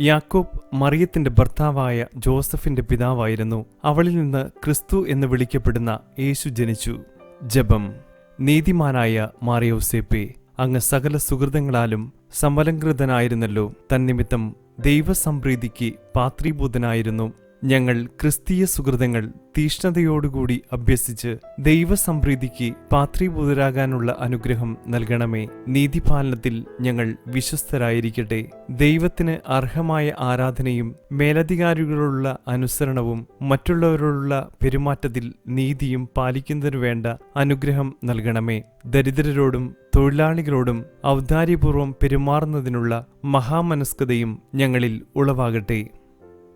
യാക്കോബ് മറിയത്തിന്റെ ഭർത്താവായ ജോസഫിന്റെ പിതാവായിരുന്നു. അവളിൽ നിന്ന് ക്രിസ്തു എന്ന് വിളിക്കപ്പെടുന്ന യേശു ജനിച്ചു. ജപം. നീതിമാനായ മാറിയോസേപ്പെ അങ്ങ് സകല സുഹൃതങ്ങളാലും സമലങ്കൃതനായിരുന്നല്ലോ തന്നിമിത്തം ദൈവസംപ്രീതിക്ക് പാത്രീഭൂതനായിരുന്നു. ഞങ്ങൾ ക്രിസ്തീയ സുഹൃതങ്ങൾ തീഷ്ണതയോടുകൂടി അഭ്യസിച്ച് ദൈവസംപ്രീതിക്ക് പാത്രീഭൂതരാകാനുള്ള അനുഗ്രഹം നൽകണമേ. നീതിപാലനത്തിൽ ഞങ്ങൾ വിശ്വസ്തരായിരിക്കട്ടെ. ദൈവത്തിന് അർഹമായ ആരാധനയും മേലധികാരികളുള്ള അനുസരണവും മറ്റുള്ളവരോടുള്ള പെരുമാറ്റത്തിൽ നീതിയും പാലിക്കുന്നതിനു വേണ്ട അനുഗ്രഹം നൽകണമേ. ദരിദ്രരോടും തൊഴിലാളികളോടും ഔദാര്യപൂർവം പെരുമാറുന്നതിനുള്ള മഹാമനസ്കതയും ഞങ്ങളിൽ ഉളവാകട്ടെ.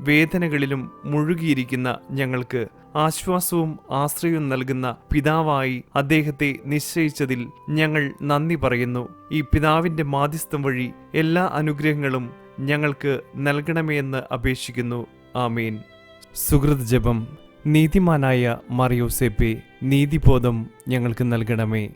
വേദനകളിലും മുഴുകിയിരിക്കുന്ന ഞങ്ങൾക്ക് ആശ്വാസവും ആശ്രയവും നൽകുന്ന പിതാവായി അദ്ദേഹത്തെ നിശ്ചയിച്ചതിൽ ഞങ്ങൾ നന്ദി പറയുന്നു. ഈ പിതാവിന്റെ മാധ്യസ്ഥം വഴി എല്ലാ അനുഗ്രഹങ്ങളും ഞങ്ങൾക്ക് നൽകണമെന്ന് അപേക്ഷിക്കുന്നു. ആമീൻ. സുഹൃത് ജപം നീതിമാനായ മറിയോസേപ്പെ നീതിബോധം ഞങ്ങൾക്ക് നൽകണമേ.